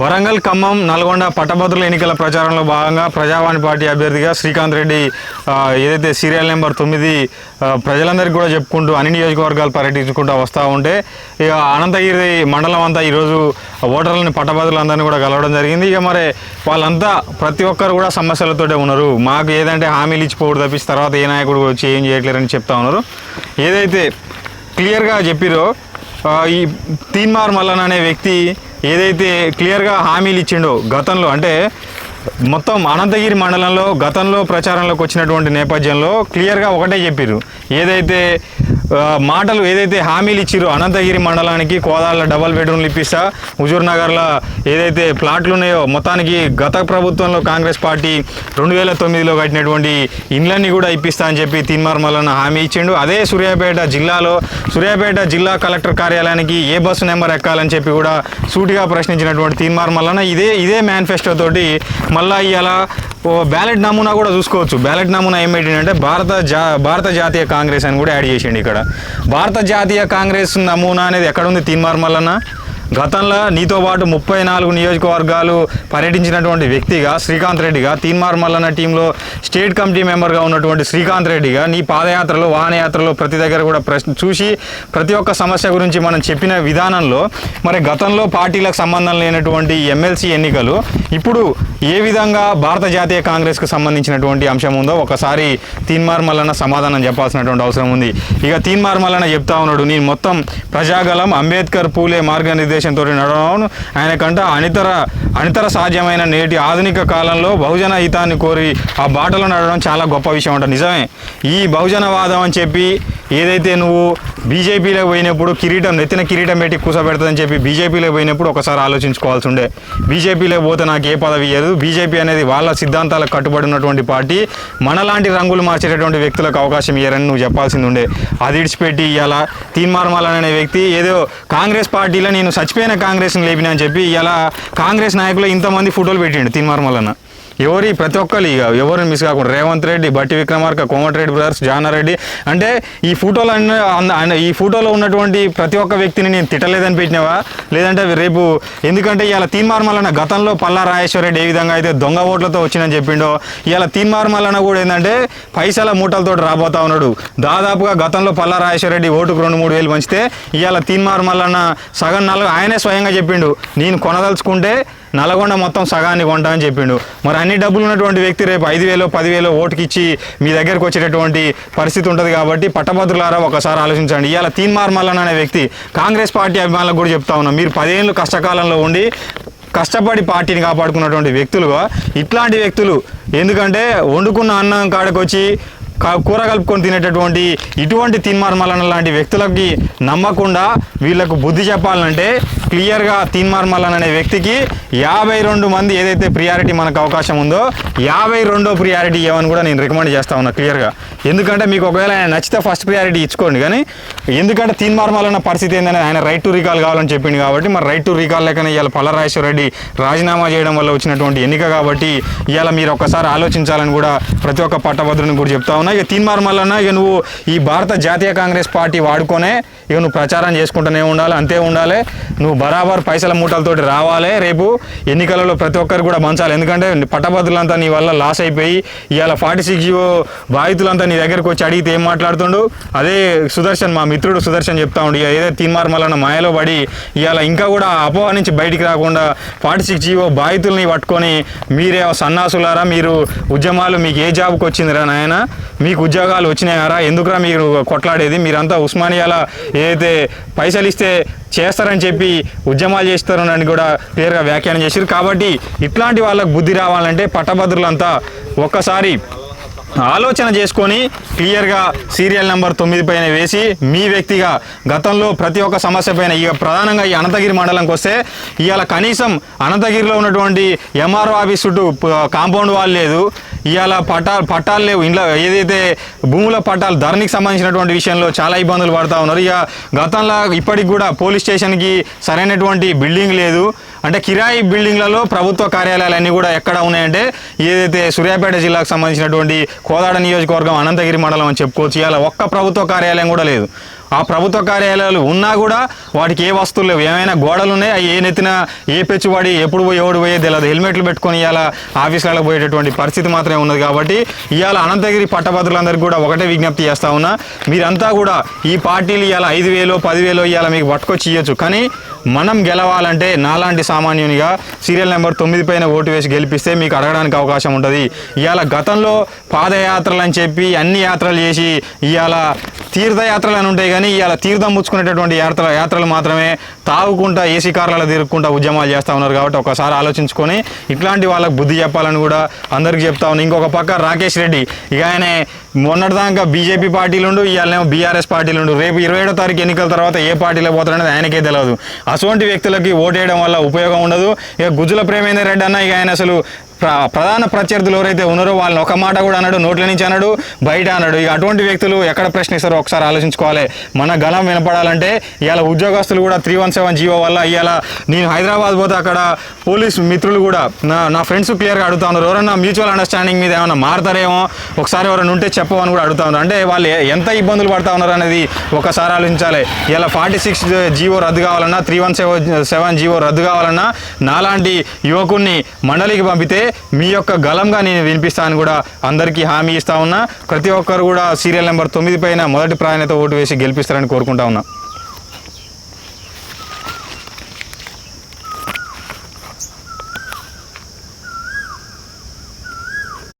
వరంగల్ ఖమ్మం నల్గొండ పట్టభద్రుల ఎన్నికల ప్రచారంలో భాగంగా ప్రజావాణి పార్టీ అభ్యర్థిగా శ్రీకాంత్ రెడ్డి ఏదైతే సీరియల్ నెంబర్ తొమ్మిది ప్రజలందరికీ కూడా చెప్పుకుంటూ అన్ని నియోజకవర్గాలు పర్యటించుకుంటూ వస్తూ ఉంటే ఇక అనంతగిరి మండలం అంతా ఈరోజు ఓటర్లని పట్టభద్రులందరినీ కూడా కలవడం జరిగింది. ఇక మరి వాళ్ళంతా ప్రతి ఒక్కరు కూడా సమస్యలతోటే ఉన్నారు. మాకు ఏదంటే హామీలు ఇచ్చిపోవడం తప్పించి తర్వాత ఏ నాయకుడు వచ్చి ఏం చేయట్లేరని చెప్తా ఉన్నారు. ఏదైతే క్లియర్గా చెప్పిరో ఈ తీన్మార్ మల్లన్ అనే వ్యక్తి ఏదైతే క్లియర్గా హామీలు ఇచ్చిండో గతంలో అంటే మొత్తం అనంతగిరి మండలంలో గతంలో ప్రచారంలోకి వచ్చినటువంటి నేపథ్యంలో క్లియర్గా ఒకటే చెప్పారు ఏదైతే మాటలు ఏదైతే హామీలు ఇచ్చిరో అనంతగిరి మండలానికి కోదాళ్ళ డబల్ బెడ్రూమ్లు ఇప్పిస్తా. హుజూర్ నగర్లో ఏదైతే ప్లాట్లు ఉన్నాయో మొత్తానికి గత ప్రభుత్వంలో కాంగ్రెస్ పార్టీ రెండు వేల తొమ్మిదిలో కట్టినటువంటి ఇండ్లన్నీ కూడా ఇప్పిస్తా అని చెప్పి తీన్మార్ మల్లన్న హామీ ఇచ్చిండు. అదే సూర్యాపేట జిల్లాలో సూర్యాపేట జిల్లా కలెక్టర్ కార్యాలయానికి ఏ బస్సు నెంబర్ ఎక్కాలని చెప్పి కూడా సూటిగా ప్రశ్నించినటువంటి తీన్మార్ మల్లన్న ఇదే ఇదే మేనిఫెస్టో తోటి మళ్ళా ఇవాళ బ్యాలెట్ నమూనా కూడా చూసుకోవచ్చు. బ్యాలెట్ నమూనా ఏం పెట్టిండంటే భారత జా భారత జాతీయ కాంగ్రెస్ అని కూడా యాడ్ చేసిండు ఇక్కడ. భారత జాతీయ కాంగ్రెస్ నమూనా అనేది ఎక్కడ ఉంది? తీన్మార్ మల్లన్న? గతంలో నీతో పాటు ముప్పై నాలుగు నియోజకవర్గాలు పర్యటించినటువంటి వ్యక్తిగా శ్రీకాంత్ రెడ్డిగా తీన్మార్ మల్లన్న టీంలో స్టేట్ కమిటీ మెంబర్గా ఉన్నటువంటి శ్రీకాంత్ రెడ్డిగా నీ పాదయాత్రలో వాహనయాత్రలో ప్రతి దగ్గర కూడా ప్రశ్న చూసి ప్రతి ఒక్క సమస్య గురించి మనం చెప్పిన విధానంలో మరి గతంలో పార్టీలకు సంబంధం లేనటువంటి ఎమ్మెల్సీ ఎన్నికలు ఇప్పుడు ఏ విధంగా భారత జాతీయ కాంగ్రెస్కు సంబంధించినటువంటి అంశం ఉందో ఒకసారి తీన్మార్ మల్లన్న సమాధానం చెప్పాల్సినటువంటి అవసరం ఉంది. ఇక తీన్మార్ మల్లన్న చెప్తా ఉన్నాడు నేను మొత్తం ప్రజాగలం అంబేద్కర్ పూలే ఉద్దేశంతో నడవను. ఆయనకంట అనితర అనితర సాధ్యమైన నేటి ఆధునిక కాలంలో బహుజన హితాన్ని కోరి ఆ బాటలో నడవడం చాలా గొప్ప విషయం అంట. నిజమే. ఈ బహుజనవాదం అని చెప్పి ఏదైతే నువ్వు బీజేపీలో పోయినప్పుడు కిరీటం నెత్తిన కిరీటం పెట్టి కూసబెడతాదని చెప్పి బీజేపీలో పోయినప్పుడు ఒకసారి ఆలోచించుకోవాల్సి ఉండే. బీజేపీలో పోతే నాకు ఏ పదవి ఇయ్యదు. బీజేపీ అనేది వాళ్ళ సిద్ధాంతాలకు కట్టుబడి ఉన్నటువంటి పార్టీ. మనలాంటి రంగులు మార్చేటటువంటి వ్యక్తులకు అవకాశం ఇవ్వరని నువ్వు చెప్పాల్సింది ఉండే. అది ఇడిచిపెట్టి ఇవాళ తీన్మార్మాలనే వ్యక్తి ఏదో కాంగ్రెస్ పార్టీలో నేను చచ్చిపోయిన కాంగ్రెస్ని లేపినా అని చెప్పి ఇలా కాంగ్రెస్ నాయకులు ఇంతమంది ఫోటోలు పెట్టిండు తిన్మార్ మల్లన్న. ఎవరి ప్రతి ఒక్కరు ఇక ఎవరిని మిస్ కాకుండా రేవంత్ రెడ్డి బట్టి విక్రమార్క కోమటిరెడ్డి బ్రదర్స్ జానారెడ్డి అంటే ఈ ఫోటోలు అన్న ఈ ఫోటోలో ఉన్నటువంటి ప్రతి ఒక్క వ్యక్తిని నేను తిట్టలేదని పెట్టినావా? లేదంటే రేపు ఎందుకంటే ఇవాళ తీన్మార్మలన్న గతంలో పల్లా రాజేశ్వరరెడ్డి ఏ విధంగా అయితే దొంగ ఓట్లతో వచ్చిందని చెప్పిండో ఇవాళ తీన్మార్మలన్న కూడా ఏంటంటే పైసల మూటలతో రాబోతా ఉన్నాడు. దాదాపుగా గతంలో పల్లా రాజేశ్వరరెడ్డి ఓటుకు రెండు మూడు వేలు పంచితే ఇవాళ తీన్మార్మలన్న సగం నాలుగు ఆయనే స్వయంగా చెప్పిండు. నేను కొనదలుచుకుంటే నల్గొండ మొత్తం సగాన్ని కొంటా అని చెప్పిండు. మరి అన్ని డబ్బులు ఉన్నటువంటి వ్యక్తి రేపు ఐదు వేలు పదివేలు ఓటుకిచ్చి మీ దగ్గరకు వచ్చేటటువంటి పరిస్థితి ఉంటుంది కాబట్టి పట్టభద్రులారా ఒకసారి ఆలోచించండి. ఇవాళ తీన్ మార్మల్లన్ అనే వ్యక్తి కాంగ్రెస్ పార్టీ అభిమానులకు కూడా చెప్తా ఉన్నాం. మీరు పదేళ్ళు కష్టకాలంలో ఉండి కష్టపడి పార్టీని కాపాడుకున్నటువంటి వ్యక్తులుగా ఇట్లాంటి వ్యక్తులు ఎందుకంటే వండుకున్న అన్నం కాడకొచ్చి కూర కలుపుకొని తినేటటువంటి ఇటువంటి తీన్మార్మలన లాంటి వ్యక్తులకి నమ్మకుండా వీళ్ళకు బుద్ధి చెప్పాలంటే క్లియర్గా తీన్మార్మలన్ అనే వ్యక్తికి యాభై రెండు మంది ఏదైతే ప్రియారిటీ మనకు అవకాశం ఉందో యాభై రెండో ప్రియారిటీ ఇవ్వని కూడా నేను రికమెండ్ చేస్తా ఉన్నా క్లియర్గా. ఎందుకంటే మీకు ఒకవేళ ఆయన నచ్చితే ఫస్ట్ ప్రియారిటీ ఇచ్చుకోండి కానీ ఎందుకంటే తీన్మార్మలన్న పరిస్థితి ఏంటంటే ఆయన రైట్ టు రీకాల్ కావాలని చెప్పింది కాబట్టి మరి రైట్ టు రీకాల్ లేకనే ఇవాళ పల్లరాజేశ్వర రెడ్డి రాజీనామా చేయడం వల్ల వచ్చినటువంటి ఎన్నిక కాబట్టి ఇవాళ మీరు ఒకసారి ఆలోచించాలని కూడా ప్రతి ఒక్క పట్టభద్రుని కూడా చెప్తా ఉన్నా ఇక తీన్మార్ మల్లన్న ఇక నువ్వు ఈ భారత జాతీయ కాంగ్రెస్ పార్టీ వాడుకొనే ఇక నువ్వు ప్రచారం చేసుకుంటూనే ఉండాలి అంతే ఉండాలి. నువ్వు బరాబర్ పైసల మూటలతోటి రావాలి. రేపు ఎన్నికలలో ప్రతి ఒక్కరు కూడా మంచాలి. ఎందుకంటే పట్టభద్రులంతా నీ వల్ల లాస్ అయిపోయి ఇవాళ ఫార్టీ సిక్స్ బాధితులంతా నీ దగ్గరకు వచ్చి అడిగితే ఏం మాట్లాడుతుండు? అదే సుదర్శన్ మా మిత్రుడు సుదర్శన్ చెప్తా ఉండు. ఇక ఏదో తీన్మార్ మల్లన్న మాయలో పడి ఇవాళ ఇంకా కూడా అపోహ నుంచి బయటికి రాకుండా ఫార్టీ సిక్స్ జీవో బాధితుల్ని పట్టుకొని మీరే సన్నాసులారా మీరు ఉద్యమాలు మీకు ఏ జాబ్కి వచ్చిందిరా నాయన? మీకు ఉద్యోగాలు వచ్చినాయారా? ఎందుకురా మీరు కొట్లాడేది? మీరంతా ఉస్మానియాల ఏదైతే పైసలు ఇస్తే చేస్తారని చెప్పి ఉద్యమాలు చేస్తారని కూడా క్లియర్గా వ్యాఖ్యానం చేశారు. కాబట్టి ఇట్లాంటి వాళ్ళకు బుద్ధి రావాలంటే పట్టభద్రులంతా ఒక్కసారి ఆలోచన చేసుకొని క్లియర్గా సీరియల్ నెంబర్ తొమ్మిది పైన వేసి మీ వ్యక్తిగా గతంలో ప్రతి ఒక్క సమస్య పైన ఇక ప్రధానంగా ఈ అనంతగిరి మండలంకి వస్తే ఇవాళ కనీసం అనంతగిరిలో ఉన్నటువంటి ఎంఆర్ఓ ఆఫీస్ చుట్టూ కాంపౌండ్ వాల్ లేదు. ఇవాళ పట్టాలు పట్టాలు లేవు. ఇంట్లో ఏదైతే భూముల పట్టాలు ధరనికి సంబంధించినటువంటి విషయంలో చాలా ఇబ్బందులు పడతా ఉన్నారు. ఇక గతంలో ఇప్పటికి కూడా పోలీస్ స్టేషన్కి సరైనటువంటి బిల్డింగ్ లేదు. అంటే కిరాయి బిల్డింగ్లలో ప్రభుత్వ కార్యాలయాలన్నీ కూడా ఎక్కడ ఉన్నాయంటే ఏదైతే సూర్యాపేట జిల్లాకు సంబంధించినటువంటి కోదాడ నియోజకవర్గం అనంతగిరి మండలం అని చెప్పుకోవచ్చు. ఇవాళ ఒక్క ప్రభుత్వ కార్యాలయం కూడా లేదు. ఆ ప్రభుత్వ కార్యాలయాలు ఉన్నా కూడా వాటికి ఏ వస్తువులు లేవు. ఏమైనా గోడలు ఉన్నాయి? అవి ఏ నెత్తిన ఏ పెచ్చుబడి ఎప్పుడు పోయి ఎవడు పోయే తెలియదు హెల్మెట్లు పెట్టుకొని ఇవాళ ఆఫీసులకు పోయేటటువంటి పరిస్థితి మాత్రమే ఉన్నది కాబట్టి ఇవాళ అనంతగిరి పట్టభద్రులందరికీ కూడా ఒకటే విజ్ఞప్తి చేస్తా ఉన్నా. మీరంతా కూడా ఈ పార్టీలు ఇవాళ ఐదు వేలు పదివేలు ఇవాళ మీకు పట్టుకొచ్చి ఇవ్వచ్చు కానీ మనం గెలవాలంటే నాలాంటి సామాన్యునిగా సీరియల్ నెంబర్ తొమ్మిది పైన ఓటు వేసి గెలిపిస్తే మీకు అడగడానికి అవకాశం ఉంటుంది. ఇవాళ గతంలో పాదయాత్రలు అని చెప్పి అన్ని యాత్రలు చేసి ఇవాళ తీర్థయాత్రలు అని ఉంటాయి కానీ ఇలా తీర్థం ముచ్చుకునేటటువంటి యాత్ర యాత్రలు మాత్రమే తాగుకుంటా ఏసీ కార్లలో తిరుగుకుంటా ఉద్యమాలు చేస్తూ ఉన్నారు కాబట్టి ఒకసారి ఆలోచించుకొని ఇట్లాంటి వాళ్ళకి బుద్ధి చెప్పాలని కూడా అందరికీ చెప్తా ఉన్నాను ఇంకొక పక్క రాకేష్ రెడ్డి. ఇక ఆయన మొన్నటిదాకా బీజేపీ పార్టీలుండు ఇవాళేమో బీఆర్ఎస్ పార్టీలుండు. రేపు ఇరవై ఏడో తారీఖు ఎన్నికల తర్వాత ఏ పార్టీలో పోతారనేది ఆయనకే తెలియదు అటువంటి వ్యక్తులకి ఓటేయడం వల్ల ఉపయోగం ఉండదు. ఇక గుజ్జుల ప్రేమేందర్ రెడ్డి అన్న ఇక ఆయన అసలు ప్రధాన ప్రత్యర్థులు ఎవరైతే ఉన్నారో వాళ్ళని ఒక మాట కూడా అన్నాడు నోట్ల నుంచి అన్నాడు బయట అన్నాడు ఇక అటువంటి వ్యక్తులు ఎక్కడ ప్రశ్నిస్తారో ఒకసారి ఆలోచించుకోవాలి. మన గలం వినపడాలంటే ఇవాళ ఉద్యోగస్తులు కూడా త్రీ వన్ సెవెన్ జీవో వల్ల ఇవాళ నేను హైదరాబాద్ పోతే అక్కడ పోలీస్ మిత్రులు కూడా నా నా ఫ్రెండ్స్ క్లియర్గా అడుగుతా ఉన్నారు. ఎవరన్నా మ్యూచువల్ అండర్స్టాండింగ్ మీద ఏమైనా మారతారేమో ఒకసారి ఎవరైనా ఉంటే చెప్పమని కూడా అడుగుతా ఉన్నారు. అంటే వాళ్ళు ఎంత ఇబ్బందులు పడతా ఉన్నారు అనేది ఒకసారి ఆలోచించాలి. ఇలా ఫార్టీ సిక్స్ జీవో రద్దు కావాలన్నా three one seven seven GO రద్దు కావాలన్నా నాలాంటి యువకుడిని మండలికి పంపితే మీ యొక్క గలంగా నేను వినిపిస్తాను కూడా అందరికీ హామీ ఇస్తా ఉన్నా. ప్రతి ఒక్కరు కూడా సీరియల్ నెంబర్ తొమ్మిది పైన మొదటి ప్రాధాన్యత ఓటు వేసి గెలిపిస్తారని కోరుకుంటా ఉన్నా.